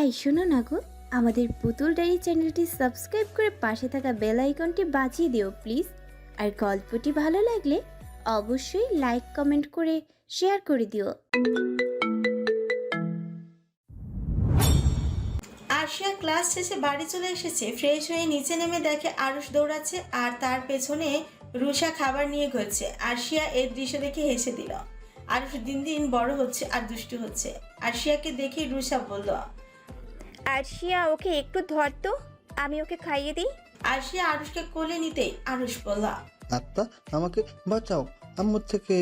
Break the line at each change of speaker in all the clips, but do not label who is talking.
এই শোনো না গো, আমাদের পুতুল ডায়েরি চ্যানেলটি সাবস্ক্রাইব করে পাশে থাকা বেল আইকনটি বাজিয়ে দিও, প্লিজ। আর গল্পটি ভালো লাগলে অবশ্যই লাইক, কমেন্ট করে শেয়ার করে দিও।
আরশিয়া ক্লাস শেষে বাড়ি চলে এসেছে। ফ্রেশ হয়ে নিচে নেমে দেখে আরুষ দৌড়াচ্ছে আর তার পেছনে রুষা খাবার নিয়ে ঘুরছে। আরশিয়া এর দৃশ্য দেখে হেসে দিল। আরুষ দিন দিন বড় হচ্ছে আর দুষ্টু হচ্ছে। আরশিয়াকে দেখে রুষা বলল
আরশিয়া ওকে একটু ধর তো। আমি ওকে খাইয়ে দিই।
আরশিয়া আরুষকে কোলে নিতে আরুষ বলল
আত্মা আমাকে বাঁচাও। আম্মুর থেকে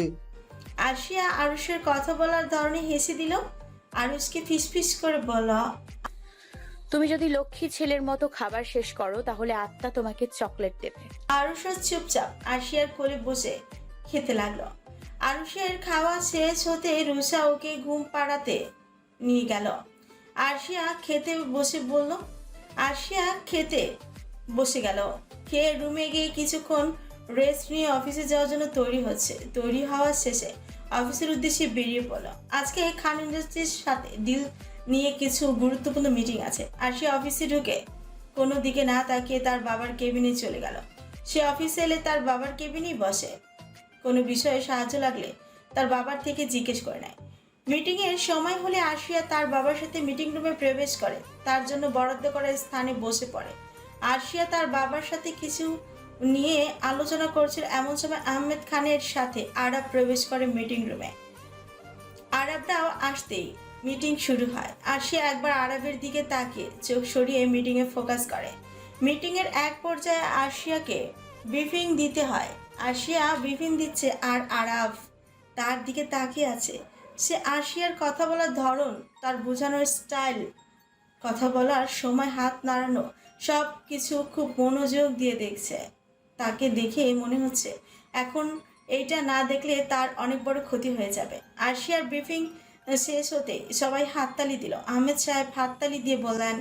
আরশিয়া আরুষের কথা বলার ধরনে হেসে দিল। আরুষকে ফিসফিস করে বলল
তুমি যদি লক্ষ্মী ছেলের মতো খাবার শেষ করো তাহলে আত্মা তোমাকে চকলেট দেবে।
আরুষও চুপচাপ আরশিয়ার কোলে বসে খেতে লাগল। আরুষের খাওয়া শেষ হতে রুষা ওকে ঘুম পাড়াতে নিয়ে গেল। আরশিয়া খেতে বসে বলল, আরশিয়া খেতে বসে গেল। খেয়ে রুমে গিয়ে কিছুক্ষণ রেস্ট নিয়ে অফিসে যাওয়ার জন্য তৈরি হচ্ছে। তৈরি হওয়ার শেষে অফিসের উদ্দেশ্যে বেরিয়ে পড়ল। আজকে খান ইন্ডাস্ট্রির সাথে ডিল নিয়ে কিছু গুরুত্বপূর্ণ মিটিং আছে। আর সে অফিসে ঢুকে কোনো দিকে না তাকিয়ে তার বাবার কেবিনে চলে গেল। সে অফিসে এলে তার বাবার কেবিনেই বসে। কোনো বিষয়ে সাহায্য লাগলে তার বাবার থেকে জিজ্ঞেস করে নেয়। মিটিংয়ের সময় হলে আসিয়া তার বাবার সাথে মিটিং রুমে প্রবেশ করে। তার জন্য বরাদ্দ করা স্থানে বসে পড়ে। আরশিয়া তার বাবার সাথে কিছু নিয়ে আলোচনা করছিল এমন সময় আহমেদ খানের সাথে আরব প্রবেশ করে মিটিং রুমে। আরবরাও আসতেই মিটিং শুরু হয়। আরশিয়া একবার আরবের দিকে তাকিয়ে চোখ সরিয়ে মিটিংয়ে ফোকাস করে। মিটিংয়ের এক পর্যায়ে আরশিয়াকে ব্রিফিং দিতে হয়। আরশিয়া ব্রিফিং দিচ্ছে আর আরব তার দিকে তাকিয়ে আছে। সে আরশিয়ার কথা বলার ধরন, তার বোঝানোর স্টাইল, কথা বলার সময় হাত নাড়ানো, সব কিছু খুব মনোযোগ দিয়ে দেখছে। তাকে দেখে মনে হচ্ছে, এখন এইটা না দেখলে তার অনেক বড় ক্ষতি হয়ে যাবে। আরশিয়ার ব্রিফিং শেষ হতে সবাই হাততালি দিল। আহমেদ সাহেব হাততালি দিয়ে বললেন,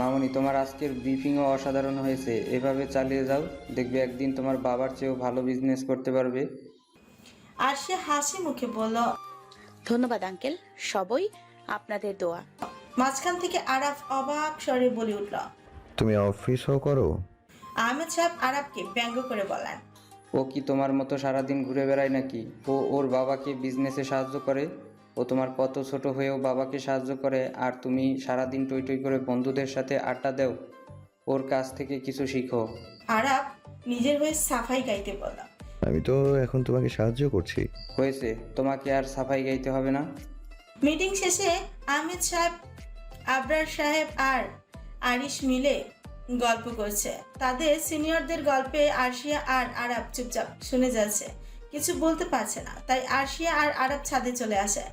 মামনি, তোমার আজকের ব্রিফিংও অসাধারণ হয়েছে। এভাবে চালিয়ে যাও, দেখবে একদিন তোমার বাবার চেয়েও ভালো বিজনেস করতে পারবে।
আরশিয়া হাসি মুখে বলল
ধন্যবাদ আঙ্কেল। সবই আপনাদের দোয়া।
মাঝখান থেকে আরাফ অবাক স্বরে বলে উঠল
তুমি অফিসও করো?
আহমেদ সাহেব আরাফকে ব্যঙ্গ করে বলেন
ও কি তোমার মতো সারাদিন ঘুরে বেড়ায় নাকি? ও ওর বাবাকে বিজনেসে সাহায্য করে? ও তোমার কত ছোট হয়েও বাবাকে সাহায্য করে? আর তুমি সারাদিন টই টই করে বন্ধুদের সাথে আড্ডা দেও? ওর কাছ থেকে কিছু শিখো।
আরাফ নিজের হয়ে সাফাই গাইতে বলল
আমি তো এখন তোমাকে সাহায্য করছি।
হয়েছে তোমাকে আর সাফাই গাইতে হবে না।
মিটিং শেষে আহমেদ সাহেব আবরার সাহেব আর আরিশ মিলে গল্প করছে। তাদের সিনিয়রদের গল্পে আরশিয়া আর আরব চুপচাপ শুনে যাচ্ছে। কিছু বলতে পারছে না তাই আরশিয়া আর আরব ছাদে চলে আসে।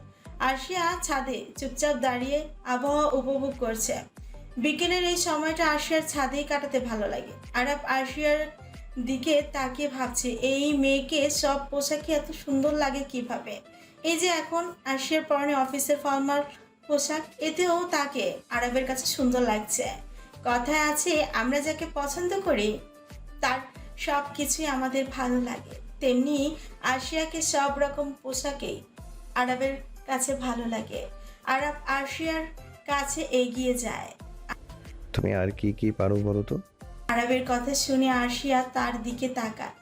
আরশিয়া ছাদে চুপচাপ দাঁড়িয়ে আবহাওয়া উপভোগ করছে। বিকেলের এই সময়টা আরশিয়ার ছাদেই কাটাতে ভালো লাগে। আরব আরশিয়ার দিকে তাকিয়ে ভাবছে, এই মেয়েকে সব পোশাকে এত সুন্দর লাগে কীভাবে? এই যে এখন আরশিয়ার পরনে অফিসের ফর্মাল পোশাক, এতেও তাকে আরবের কাছে সুন্দর লাগছে। কথায় আছে, আমরা যাকে পছন্দ করি, তার সব কিছুই আমাদের ভালো লাগে। তেমনি আরশিয়াকে সব রকম পোশাকেই আরবের কাছে ভালো লাগে। আরব আরশিয়ার কাছে এগিয়ে যায়।
তুমি আর কি কি পারো বলো তো?
আরবের কথা শুনে আরশিয়া তার দিকে তাকায়।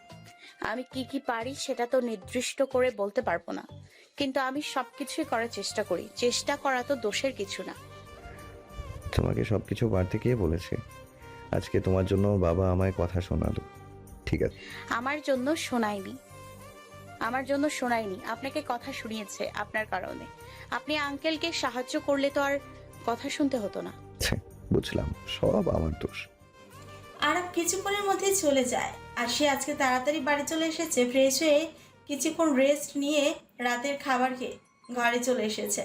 আমি কি কি পারি সেটা তো নির্দিষ্ট করে বলতে পারব না। কিন্তু আমি সবকিছুই করার চেষ্টা করি। চেষ্টা করা তো দোষের কিছু না।
তোমাকে সবকিছু বাড়তে কে বলেছে? আজকে তোমার জন্য বাবা আমায় কথা শোনালো। ঠিক আছে।
আমার জন্য শোনায়নি। আমার জন্য শোনায়নি। আপনাকে কথা শুনিয়েছে আপনার কারণে। আপনি আঙ্কেলকে সাহায্য করলে তো আর কথা শুনতে হতো না।
বুঝলাম। সব আমার দোষ।
আরব কিছুক্ষণের মধ্যে চলে যায়। আর সে আজকে তাড়াতাড়ি বাড়ি চলে এসেছে ফ্রেশ হয়ে কিছুক্ষণ রেস্ট নিয়ে রাতের খাবার খেয়ে ঘরে চলে এসেছে।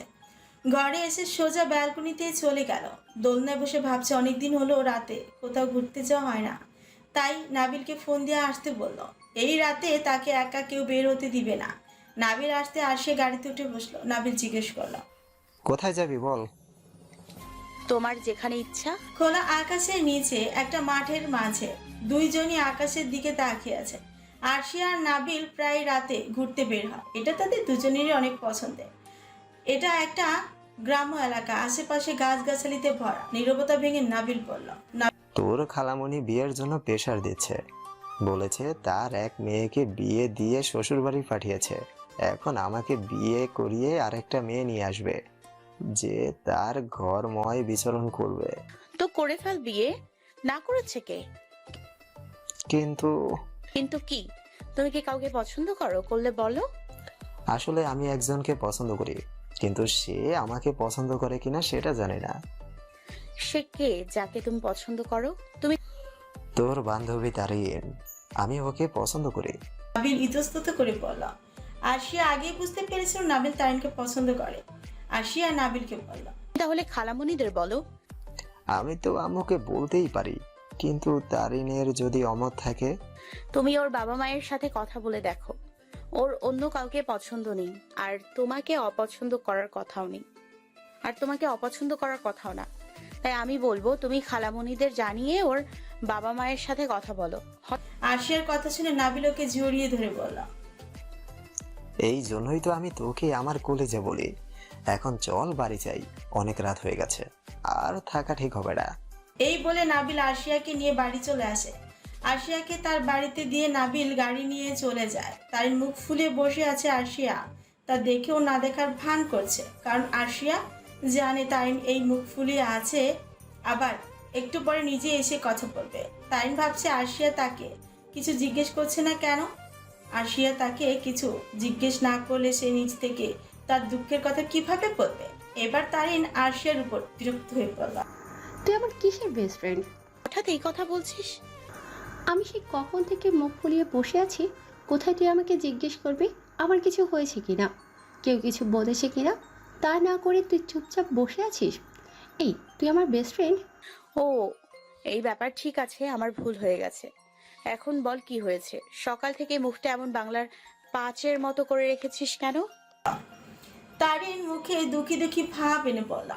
ঘরে এসে সোজা ব্যালকনিতে চলে গেল। দোলনায় বসে ভাবছে অনেক দিন হলো রাতে, কোথাও ঘুরতে যাওয়া হয় না। তাই নাবিলকে ফোন দিয়ে আসতে বলল, এই রাতে তাকে একা কেউ বের হতে দিবে না। নাবিল আসতে আর সে গাড়িতে উঠে বসল। নাবিল জিজ্ঞেস করল,
কোথায় যাবি বল?
তোমার যেখানে ইচ্ছা।
খোলা আকাশের নিচে একটা মাঠের মাঝে দুইজনই আকাশের দিকে তাকিয়ে আছে। আরশিয়া আর নাবিল প্রায় রাতে ঘুরতে বের হয়। এটা তাদের দুজনেরই অনেক পছন্দের। এটা একটা গ্রাম্য এলাকা আশেপাশে গাছগাছালিতে ভরা। নীরবতা ভেঙে নাবিল বলল
তোর খালামণি বিয়ের জন্য প্রেশার দিচ্ছে। বলেছে তার এক মেয়েকে বিয়ে দিয়ে শ্বশুরবাড়ি পাঠিয়েছে। এখন আমাকে বিয়ে করিয়ে আরেকটা মেয়ে নিয়ে আসবে। যে তার ঘরময় বিচরণ করবে।
তো করে ফেল বিয়ে। না করেছে কে?
কিন্তু
কিন্তু কি? তুমি কি কাউকে পছন্দ করো? করলে বলো।
আসলে আমি একজনকে পছন্দ করি কিন্তু সে আমাকে পছন্দ করে কিনা সেটা জানি না।
সে কে যাকে তুমি পছন্দ করো? তুমি
তোর বান্ধবী তারিন আমি ওকে পছন্দ করি।
নাবিল ইতস্তত করে বলল আরশিয়া আগেই বুঝতে পেরেছিল নাবিল তারিনকে পছন্দ করে। আরশিয়া নাবিলকে বলল
তাহলে খালামণিদের বলো।
আমি তো আম্মুকে বলতেই পারি কিন্তু তারিনের যদি অমত থাকে?
তুমি ওর বাবা মায়ের সাথে কথা বলে দেখো। ওর অন্য কাউকে পছন্দ নেই আর তোমাকে অপছন্দ করার কথাও নেই। আর তোমাকে অপছন্দ করার কথাও না। তাই আমি বলব তুমি খালামণিদের জানিয়ে ওর বাবা মায়ের সাথে কথা বলো।
আরশিয়ার কথা শুনে নাবিল ওকে জড়িয়ে ধরে বলল।
এই জন্যই তো আমি তোকে আমার কলেজে বলি। এখন চল বাড়ি যাই। অনেক রাত হয়ে গেছে। আর থাকা ঠিক হবে না।
এই বলে নাবিল আরশিয়াকে নিয়ে বাড়ি চলে আসে। আরশিয়াকে তার বাড়িতে দিয়ে নাবিল গাড়ি নিয়ে চলে যায়। তার মুখ ফুলে বসে আছে আরশিয়া। তা দেখেও না দেখার ভান করছে। কারণ আরশিয়া জানে তাইম এই মুখ ফুলিয়ে আছে। আবার একটু পরে নিজে এসে কথা বলবে। তাইম ভাবছে আরশিয়া তাকে কিছু জিজ্ঞেস করছে না কেন? আরশিয়া তাকে কিছু জিজ্ঞেস না করলে সে নিজ থেকে তার দুঃখের কথা কীভাবে বলবে? এবার তারিন আরশিয়ার উপর বিরক্ত হয়ে পড়ল।
তুই আমার কিসের বেস্ট ফ্রেন্ড
হঠাৎ এই কথা বলছিস?
আমি সেই কখন থেকে মুখ ফুলিয়ে বসে আছি কোথায় তুই আমাকে জিজ্ঞেস করবি? আমার কিছু হয়েছে কিনা? কেউ কিছু বলেছে কিনা? তা না করে তুই চুপচাপ বসে আছিস? এই তুই আমার বেস্ট ফ্রেন্ড
ও এই ব্যাপার ঠিক আছে আমার ভুল হয়ে গেছে। এখন বল কি হয়েছে? সকাল থেকে মুখটা এমন বাংলার পাঁচের মতো করে রেখেছিস কেন?
তারিন মুখে দুঃখী দুঃখী ভাব এনে বলল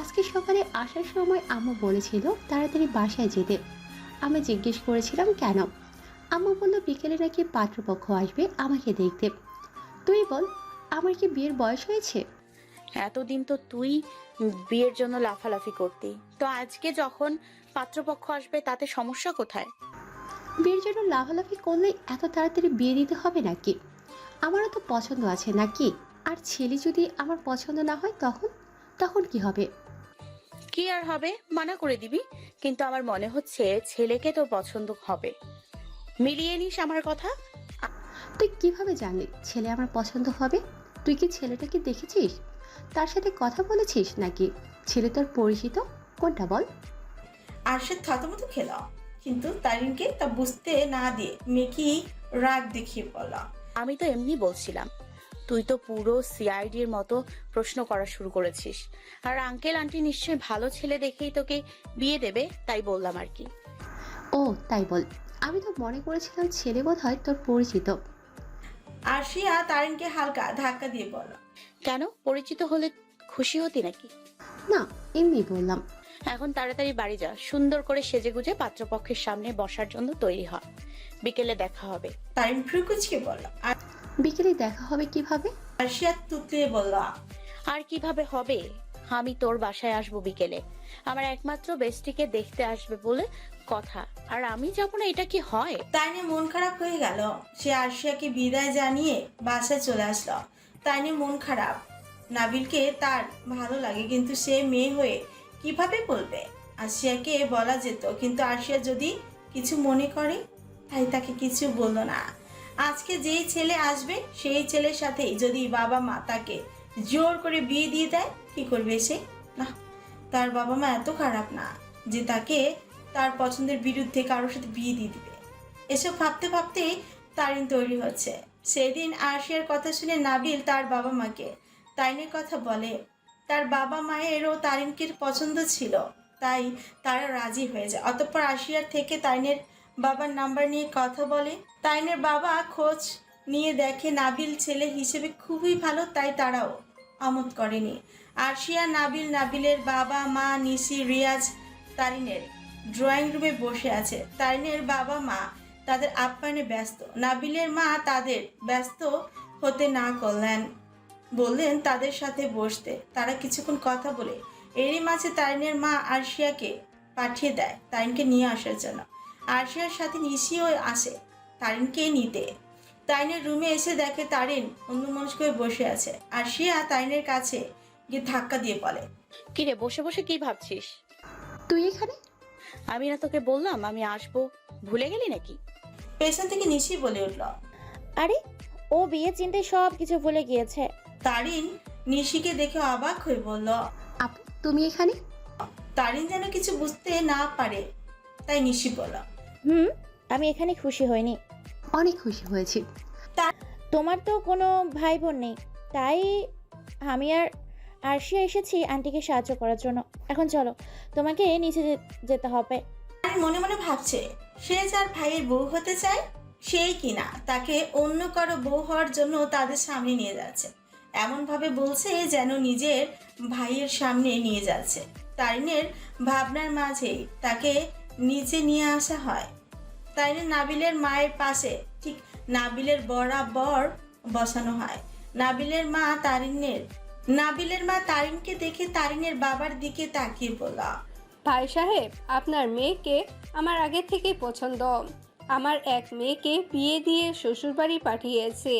আজকে সকালে আসার সময় আম্মু বলেছিল তাড়াতাড়ি বাসায় যেতে। আমি জিজ্ঞেস করেছিলাম কেন? আম্মু বলল বিকেলে নাকি পাত্রপক্ষ আসবে আমাকে দেখতে। তুই বল আমার কি বিয়ের বয়স হয়েছে?
এতদিন তো তুই বিয়ের জন্য লাফালাফি করতি। তো আজকে যখন পাত্রপক্ষ আসবে তাতে সমস্যা কোথায়?
বিয়ের জন্য লাফালাফি করলে এত তাড়াতাড়ি বিয়ে দিতে হবে নাকি? আমারও তো পছন্দ আছে নাকি? আর ছেলে যদি আমার পছন্দ না হয় তখন? তখন কি হবে?
কি আর হবে? মানা করে দিবি। কিন্তু আমার মনে হচ্ছে ছেলেকে তোর পছন্দ হবে। মিলিয়ে নিস আমার কথা।
তুই কীভাবে জানলি ছেলে আমার পছন্দ হবে? তুই কি ছেলেটাকে দেখেছিস? তার সাথে কথা বলেছিস নাকি? ছেলে তোর পরিচিত? কোনটা বল?
আর সে থতমত খেল। কিন্তু তারিনকে তা বুঝতে না দিয়ে মেকি রাগ দেখিয়ে বলল
আমি তো এমনি বলছিলাম তুই তো পুরো সিআইডির মতো প্রশ্ন করা শুরু করেছিস। আর আঙ্কেল আন্টি নিশ্চয়ই ভালো ছেলে দেখেই তোকে বিয়ে দেবে তাই বললাম আর কি।
ও তাই বল। আমি তো মনে করেছিলাম ছেলে বোধ হয় তোর পরিচিত।
আরশিয়া তারিনকে হালকা ধাক্কা দিয়ে বলল।
কেন? পরিচিত হলে খুশি হতি নাকি?
না এমনি বললাম।
এখন তাড়াতাড়ি বাড়ি যা। সুন্দর করে সেজে গুজে পাত্রপক্ষের সামনে বসার জন্য তৈরি হ। বিকেলে দেখা হবে।
তারিন ফ্রুকুচকে বলল আর
বিকেলে দেখা হবে কীভাবে?
আরশিয়া তুতলিয়ে বলল
আর কীভাবে হবে? আমি তোর বাসায় আসব বিকেলে। আমার একমাত্র বেস্টিকে দেখতে আসবে বলে কথা। আর আমি যাব না এটা কি হয়?
তাইনে মন খারাপ হয়ে গেল। সে আরশিয়াকে বিদায় জানিয়ে বাসায় চলে আসলো। তাইনে মন খারাপ। নাবিলকে তার ভালো লাগে কিন্তু সে মেয়ে হয়ে কীভাবে বলবে? আরশিয়াকে বলা যেত কিন্তু আরশিয়া যদি কিছু মনে করে তাই তাকে কিছু বলল না। আজকে যেই ছেলে আসবে, সেই ছেলের সাথেই যদি বাবা মা তাকে জোর করে বিয়ে দিয়ে দেয়, কি করবে সে? না, তার বাবা মা এত খারাপ না যে তাকে তার পছন্দের বিরুদ্ধে কারোর সাথে বিয়ে দিয়ে দিবে। এসব ভাবতে ভাবতেই তারিন তৈরি হচ্ছে। সেদিন আরশিয়ার কথা শুনে নাবিল তার বাবা মাকে তাইনের কথা বলে, তার বাবা মায়েরও তারিনকে পছন্দ ছিল, তাই তারা রাজি হয়ে যায়। অতঃপর আশিয়ার থেকে তাইনের বাবার নাম্বার নিয়ে কথা বলে। তাইনের বাবা খোঁজ নিয়ে দেখে নাবিল ছেলে হিসেবে খুবই ভালো, তাই তারাও আমোদ করেনি। আরশিয়া, নাবিল, নাবিলের বাবা মা নিশি, রিয়াজ তারিনের ড্রয়িং রুমে বসে আছে। তারিনের বাবা মা তাদের আপ্যায়নে ব্যস্ত। নাবিলের মা তাদের ব্যস্ত হতে না করলেন, বললেন তাদের সাথে বসতে। তারা কিছুক্ষণ কথা বলে, এরই মাঝে তারিনের মা আরশিয়াকে পাঠিয়ে দেয় তারিনকে নিয়ে আসার জন্য। আরশিয়ার সাথে নিশিও আসে তারিনকে নিতে। তাইনের রুমে এসে দেখে তারিন অন্য মনস্ক হয়ে বসে আছে। আরশিয়া তারিনের কাছে গিয়ে ধাক্কা দিয়ে বলে
কিরে বসে বসে কি ভাবছিস?
তুই এখানে?
আমি না তোকে বললাম আমি আসব। ভুলে গেলি নাকি?
পেছন থেকে নিশি বলে উঠল
আরে ও বিয়ে চিন্তায় সব কিছু ভুলে গিয়েছে।
তারিন নিশিকে দেখে অবাক হয়ে বলল
আপু তুমি এখানে?
তারিন যেন কিছু বুঝতে না পারে তাই নিশি বলল
হুম আমি এখানে খুশি হইনি।
অনেক খুশি হয়েছি।
তোমার তো কোনো ভাই বোন নেই তাই আমি আর আরশিয়া এসেছি আন্টিকে সাহায্য করার জন্য। এখন চলো তোমাকে নিচে যে- যেতে হবে।
মনে মনে ভাবছে সে যার ভাইয়ের বউ হতে চায় সেই কিনা তাকে অন্য কারও বউ হওয়ার জন্য তাদের সামনে নিয়ে যাচ্ছে। এমনভাবে বলছে যেন নিজের ভাইয়ের সামনে নিয়ে যাচ্ছে। তারিনের ভাবনার মাঝেই তাকে নিচে নিয়ে আসা হয়। তারিনের নাবিলের মায়ের পাশে। ঠিক নাবিলের বরাবর বসানো হয়। নাবিলের মা তারিনের নাবিলের মা তারিনকে দেখে তারিনের বাবার দিকে তাকিয়ে বলা
ভাই সাহেব, আপনার মেয়েকে আমার আগে থেকেই পছন্দ। আমার এক মেয়েকে বিয়ে দিয়ে শ্বশুরবাড়ি পাঠিয়েছে।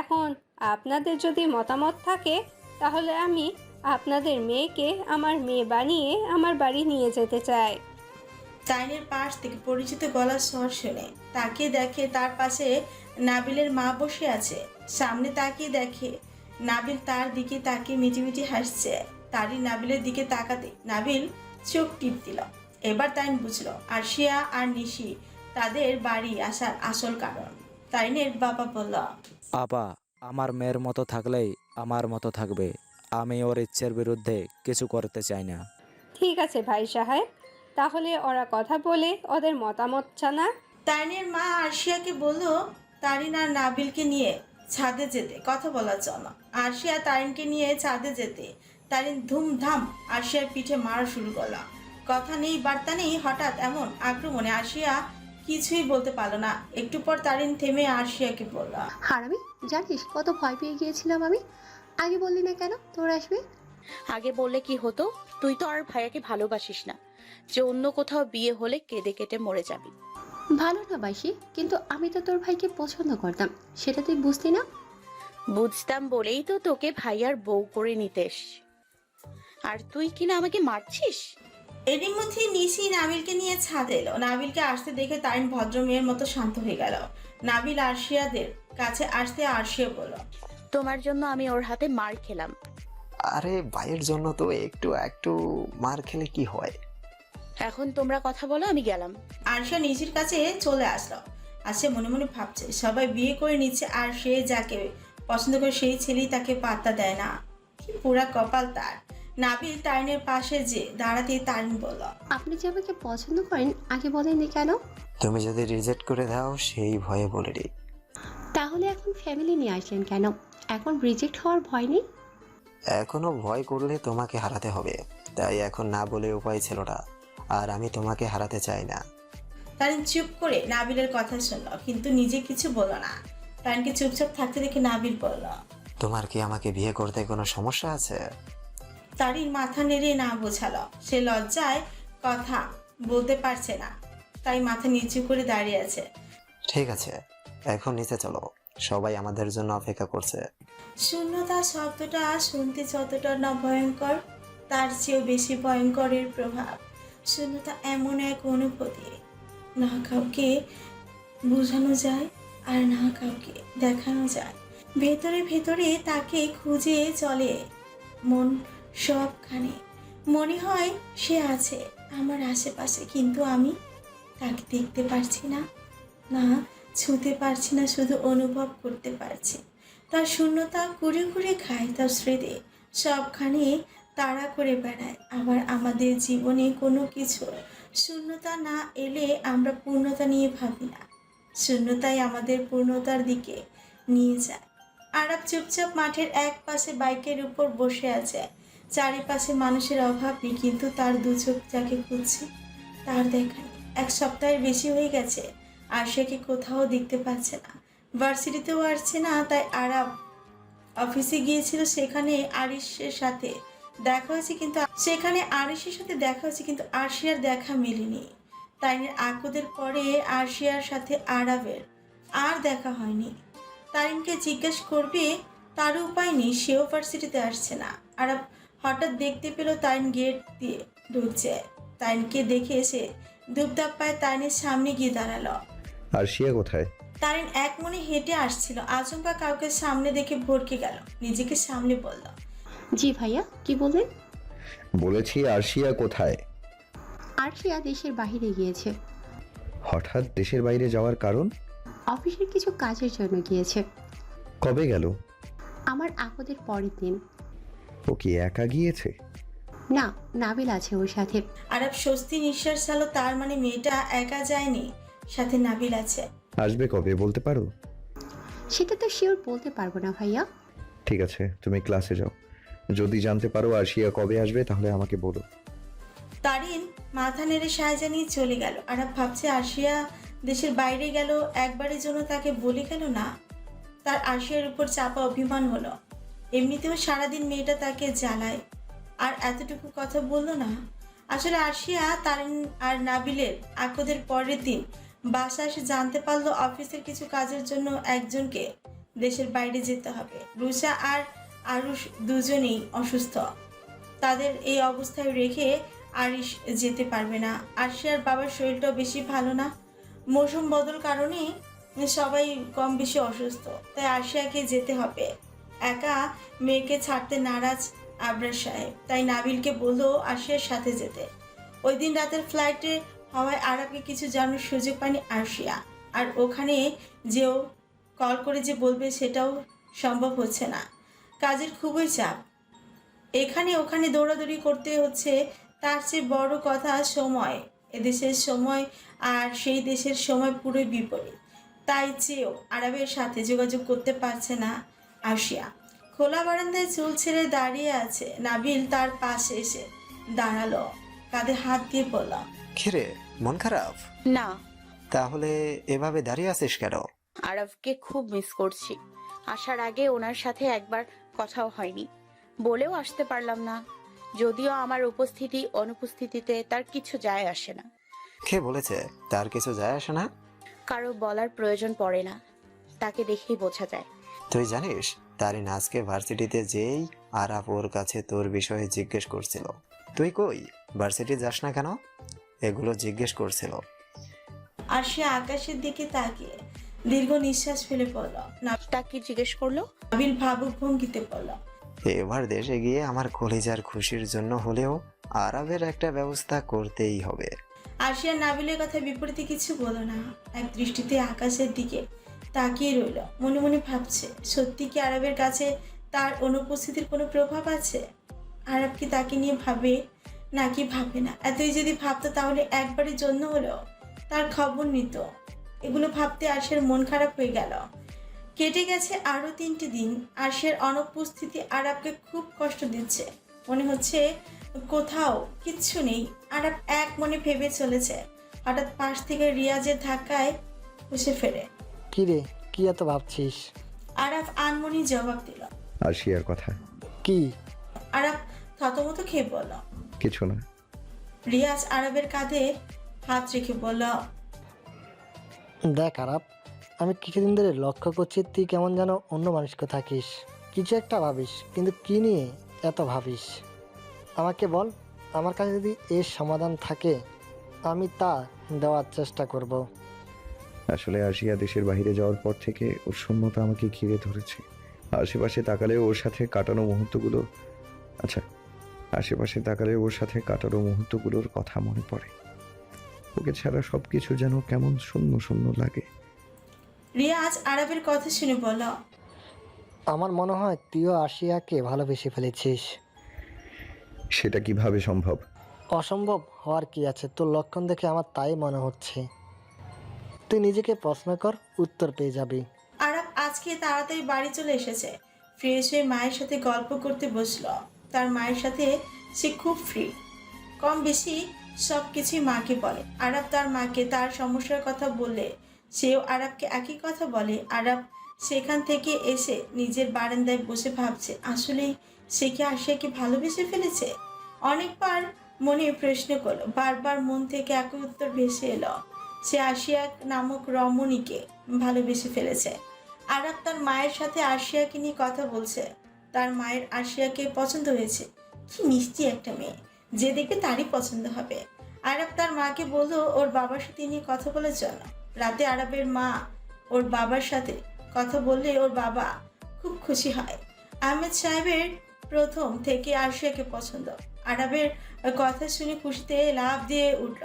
এখন আপনাদের যদি মতামত থাকে, তাহলে আমি আপনাদের মেয়েকে আমার মেয়ে বানিয়ে আমার বাড়ি নিয়ে যেতে চাই।
তাইনের পাশ থেকে পরিচিত গলার স্বর শুনে। তাকিয়ে দেখে তার পাশে নাবিলের মা বসে আছে। সামনে তাকিয়ে দেখে নাবিল তার দিকে তাকিয়ে মিটিমিটি হাসছে। তারই নাবিলের দিকে তাকাতে নাবিল চোখ টিপ দিল। এবার তাইন বুঝলো আরশিয়া আর নিশি তাদের বাড়ি আসার আসল কারণ। তাইনের বাবা বলল
আপা আমার মেয়ের মতো থাকলেই আমার মতো থাকবে। আমি ওর ইচ্ছের বিরুদ্ধে কিছু করতে চাই না।
ঠিক আছে ভাই সাহেব তাহলে ওরা কথা বলে ওদের মতামত জানা।
তাইনের মা আরশিয়াকে বলল তারিন আর নাবিলকে নিয়ে ছাদে যেতে কথা বলার জন্য। আরশিয়া তারিনকে নিয়ে ছাদে যেতে তারিন ধুমধাম আরশিয়ার পিঠে মারা শুরু করল। কথা নেই বার্তা নেই হঠাৎ এমন আক্রমণে আরশিয়া কিছুই বলতে পারল না। একটু পর তারিন থেমে আরশিয়াকে বলল
হারামি জানিস কত ভয় পেয়ে গিয়েছিলাম আমি? আগে বললি না কেন তোর আসবে?
আগে বললে কি হতো? তুই তো আর ভাইয়াকে ভালোবাসিস না। যে অন্য কোথাও বিয়ে হলে কেঁদে কেটে মরে যাবি।
ভালো না বাসি কিন্তু আমি তো তোর ভাইকে পছন্দ করতাম। সেটা তুই বুঝতি না?
বুঝতাম বলেই তো তোকে ভাইয়ার বউ করে নিতে এসছি। আর তুই কিনা আমাকে মারছিস?
এরই মধ্যে নিশি নাবিলকে নিয়ে ছাদে এলো। নাবিলকে আসতে দেখে তারিন ভদ্র মেয়ের মতো শান্ত হয়ে গেল। নাবিল আরশিয়াদের কাছে আসতে আরশিয়া বলল
তোমার জন্য আমি ওর হাতে মার খেলাম।
আরে ভাইয়ের জন্য তো একটু একটু মার খেলে কি হয়?
এখন তোমরা কথা বলো আমি গেলাম।
আরশা নিজের কাছে চলে আসলো। আর সে মনে মনে ভাবছে সবাই বিয়ে করে নিচ্ছে আর সে যাকে পছন্দ করে সেই ছেলেই তাকে পাত্তা দেয় না। কি পুরা কপাল তার। নাবিল তারিনের পাশে যে দাঁড়াতে তারিন বলল
আপনি যে আমাকে পছন্দ করেন আগে বলেননি কেন?
তুমি যদি রিজেক্ট করে দাও সেই ভয়ে বলে দিই।
তাহলে এখন ফ্যামিলি নিয়ে আসলেন কেন? এখন রিজেক্ট হওয়ার ভয় নেই?
এখনও ভয় করলে তোমাকে হারাতে হবে। তাই এখন না বলে উপায় ছিল না। আর আমি তোমাকে হারাতে চাই না।
তারিন চুপ করে নাবিলের কথা শুনলো কিন্তু নিজে কিছু বলল না। তারিনকে চুপচাপ থাকতে দেখে নাবিল বলল
তোমার কি আমাকে বিয়ে করতে কোনো সমস্যা আছে?
তারিন মাথা নেড়ে না বোঝালো। সে লজ্জায় কথা বলতে পারছে না তাই মাথা নিচু করে দাঁড়িয়ে আছে।
ঠিক আছে এখন নিচে চলো। সবাই আমাদের জন্য অপেক্ষা করছে।
শূন্যতা শব্দটা শুনতে যতটা না ভয়ঙ্কর তার চেয়েও বেশি ভয়ঙ্করের প্রভাব। শূন্যতা এমন এক অনুভূতি। না কাউকে বোঝানো যায় আর না কাউকে দেখানো যায়। ভেতরে ভেতরে তাকে খুঁজে চলে মন সবখানে। মনে হয় সে আছে আমার আশেপাশে, কিন্তু আমি তাকে দেখতে পারছি না। না, ছুঁতে পারছি না, শুধু অনুভব করতে পারছি। তার শূন্যতা কুড়ে কুড়ে খায় তার স্মৃতি। সবখানে তাড়া করে বেড়ায়। আবার আমাদের জীবনে কোনো কিছু শূন্যতা না এলে আমরা পূর্ণতা নিয়ে ভাবি না। শূন্যতাই আমাদের পূর্ণতার দিকে নিয়ে যায়। আরব চুপচাপ মাঠের এক পাশে বাইকের উপর বসে আছে। চারিপাশে মানুষের অভাব নেই, কিন্তু তার দু চোখ যাকে খুঁজছে, তার দেখা এক সপ্তাহের বেশি হয়ে গেছে, আর সে কি কোথাও দেখতে পাচ্ছে না। ভার্সিটিতেও আসছে না, তাই আরাম অফিসে গিয়েছিল সেখানে আরিসের সাথে। দেখা হয়েছে কিন্তু সেখানে আরিসের সাথে দেখা হয়েছে কিন্তু আরশিয়ার দেখা মেলেনি। তারিনের আকদের পরে আরশিয়ার সাথে আরাবের আর দেখা হয়নি। তারিনকে জিজ্ঞেস করবে তার উপায় নেই সেও ভার্সিটিতে আসছে না। আরাব হঠাৎ দেখতে পেল তাইন গেট দিয়ে ঢুকছে। তারিনকে দেখে এসে দুপদাপ পায়ে তাইনের সামনে গিয়ে দাঁড়াল।
আর শিয়া কোথায়?
তারিন এক মনে হেঁটে আসছিল। আচমকা কাউকে সামনে দেখে ভরকে গেল। নিজেকে সামনে বলল
জি ভাইয়া কি বললেন?
বলেছি আরশিয়া কোথায়?
আরশিয়া দেশের বাইরে গিয়েছে।
হঠাৎ দেশের বাইরে যাওয়ার কারণ?
অফিসের কিছু কাজের জন্য গিয়েছে।
কবে গেল?
আমার আপদের পরের দিন।
ও কি একা গিয়েছে?
না নাবিল আছে ওর সাথে।
আরব স্বস্তি নিঃশ্বাস চালো তার মানে মেয়েটা একা যায়নি সাথে নাবিল আছে।
আসবে কবে বলতে পারো?
সেটা তো শিওর বলতে পারব না ভাইয়া।
ঠিক আছে তুমি ক্লাসে যাও। যদি জানতে পারো আরশিয়া কবে আসবে, তাহলে আমাকে বলো।
তারিন মাথা নেড়ে সায় জানিয়ে চলে গেল। আরব ভাবছে আশিয়া দেশের বাইরে গেল, একবারের জন্য তাকে বলে গেল না? তার আশিয়ার উপর চাপা অভিমান হলো। এমনিতেও সারাদিন মেয়েটা তাকে জ্বালায়। আর এতটুকু কথা বলল না। আসলে আশিয়া তারিন আর নাবিলের আকদের পরের দিন বাসা এসে জানতে পারল অফিসের কিছু কাজের জন্য একজনকে দেশের বাইরে যেতে হবে। রুষা আর আরুষ দুজনেই অসুস্থ। তাদের এই অবস্থায় রেখে আরিশ যেতে পারবে না। আরশিয়ার বাবার শরীরটাও বেশি ভালো না। মৌসুম বদল কারণে সবাই কম বেশি অসুস্থ। তাই আরশিয়াকে যেতে হবে। একা মেয়েকে ছাড়তে নারাজ আবরার সাহেব। তাই নাবিলকে বলল আরশিয়ার সাথে যেতে। ওই দিন রাতের ফ্লাইটে হওয়ায় আরবকে কিছু জানার সুযোগ পায়নি আরশিয়া। আর ওখানে যেও কল করে যে বলবে সেটাও সম্ভব হচ্ছে না। কাজের খুবই চাপ। এখানে ওখানে দৌড়াদৌড়ি করতে হচ্ছে তার চেয়ে বড় কথা সময়। এদেশের সময় আর সেই দেশের সময় পুরোই বিপরীত। তাই চেয়েও আরবের সাথে যোগাযোগ করতে পারছে না আসিয়া। খোলা বারান্দায় চুল ছেড়ে দাঁড়িয়ে আছে। নাবিল তার পাশে এসে দাঁড়াল। কাঁধে হাত দিয়ে বলল
খেরে মন খারাপ?
না।
তাহলে এভাবে দাঁড়িয়ে আছিস কেন?
আরবকে খুব মিস করছি। আসার আগে ওনার সাথে একবার কথাও হয়নি। বলেও আসতে পারলাম না। যদিও আমার উপস্থিতি অনুপস্থিতিতে তার কিছু যায় আসে না।
কে বলেছে? তার কিছু যায় আসে না?
কারও বলার প্রয়োজন পড়ে না। তাকে দেখেই বোঝা যায়।
তুই জানিস তারিন আজকে ভার্সিটিতে যেই আরাপ ওর কাছে তোর বিষয়ে জিজ্ঞেস করছিল। তুই কই? ভার্সিটি যাস না কেন? এগুলো জিজ্ঞেস করছিল।
আর সে আকাশের দিকে তাকিয়ে দীর্ঘ নিঃশ্বাস ফেলে পড়ল।
তা কি জিজ্ঞেস করল?
নাবিল ভাবুক ভঙ্গিতে পড়ল।
এবার দেশে গিয়ে আমার কলিজার খুশির জন্য হলেও আরবের একটা ব্যবস্থা করতেই হবে।
আশিয়া নাবিলের কথা বিপরীতে কিছু বলো না। এক দৃষ্টিতে আকাশের দিকে তাকিয়ে রইল। মনে মনে ভাবছে সত্যি কি আরবের কাছে তার অনুপস্থিতির কোনো প্রভাব আছে? আরব কি তাকে নিয়ে ভাবে নাকি ভাবে না? এতই যদি ভাবতো তাহলে একবারের জন্য হলেও তার খবর নিত। এগুলো ভাবতে আরশের মন খারাপ হয়ে গেল। কেটে গেছে আরও তিনটি দিন। আরশের অনুপস্থিতি আরবকে খুব কষ্ট দিচ্ছে। মনে হচ্ছে কোথাও কিচ্ছু নেই। আরব এক মনে ভেবে চলেছে। হঠাৎ পাশ থেকে রিয়াজের ধাক্কায় বসে ফেরে।
কি রে? কি এত ভাবছিস?
আরাফ আনমনি জবাব দিল।
আরশিয়ার কথা?
কি?
আরাফ থতমত খেয়ে বলল
কিছু না।
রিয়াজ আরবের কাঁধে হাত রেখে বলল
দেখ আরাপ, আমি কিছুদিন ধরে লক্ষ্য করছি তুই কেমন যেন অন্য মানুষকে থাকিস। কিছু একটা ভাবিস, কিন্তু কি নিয়ে এত ভাবিস? আমাকে বল, আমার কাছে যদি এর সমাধান থাকে, আমি তা দেওয়ার চেষ্টা করব।
আসলে আশিয়া দেশের বাইরে যাওয়ার পর থেকে ওর শূন্যতা আমাকে ঘিরে ধরেছে। আশেপাশে তাকালে ওর সাথে কাটানো মুহূর্তগুলো আচ্ছা আশেপাশে তাকালে ওর সাথে কাটানো মুহূর্তগুলোর কথা মনে পড়ে। ওকে ছাড়া সব কিছু যেন কেমন শূন্য শূন্য লাগে।
রিয়াজ আরবের কথা শুনে বলল
আমার মনে হয় তুইও আশিয়াকে ভালোবেসে ফেলেছিস।
সেটা কীভাবে সম্ভব?
অসম্ভব হওয়ার কি আছে? তোর লক্ষণ দেখে আমার তাই মনে হচ্ছে। তুই নিজেকে প্রশ্ন কর উত্তর পেয়ে যাবি।
আরব আজকে তাড়াতাড়ি বাড়ি চলে এসেছে। ফ্রেশ হয়ে মায়ের সাথে গল্প করতে বসল। তার মায়ের সাথে সে খুব ফ্রি কম বেশি সব কিছুই মাকে বলে। আরব তার মাকে তার সমস্যার কথা বললে। সেও আরবকে একই কথা বলে। আরব সেখান থেকে এসে নিজের বারান্দায় বসে ভাবছে, আসলে সে কি আশিয়াকে ভালোবেসে ফেলেছে? অনেকবার মনে প্রশ্ন করল, বারবার মন থেকে একই উত্তর ভেসে এলো, সে আশিয়া নামক রমণীকে ভালোবেসে ফেলেছে। আরাব তার মায়ের সাথে আশিয়াকে নিয়ে কথা বলছে। তার মায়ের আশিয়াকে পছন্দ হয়েছে। কি মিষ্টি একটা মেয়ে। যে দেখে তারই পছন্দ হবে। আরব তার মাকে বলল, ওর বাবার সাথে নিয়ে কথা বলে জন্য রাতে আরবের মা ওর বাবার সাথে কথা বললে ওর বাবা খুব খুশি হয়। আহমেদ সাহেবের প্রথম থেকে আরশিয়াকে পছন্দ। আরবের কথা শুনে খুশিতে লাভ দিয়ে উঠল।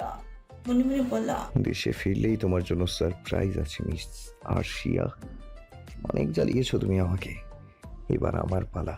মনে মনে বলল,
দেশে ফিরলেই তোমার জন্য সারপ্রাইজ আছে, মিস আরশিয়া। অনেক জ্বালিয়েছো তুমি আমাকে। এবার আমার পালা।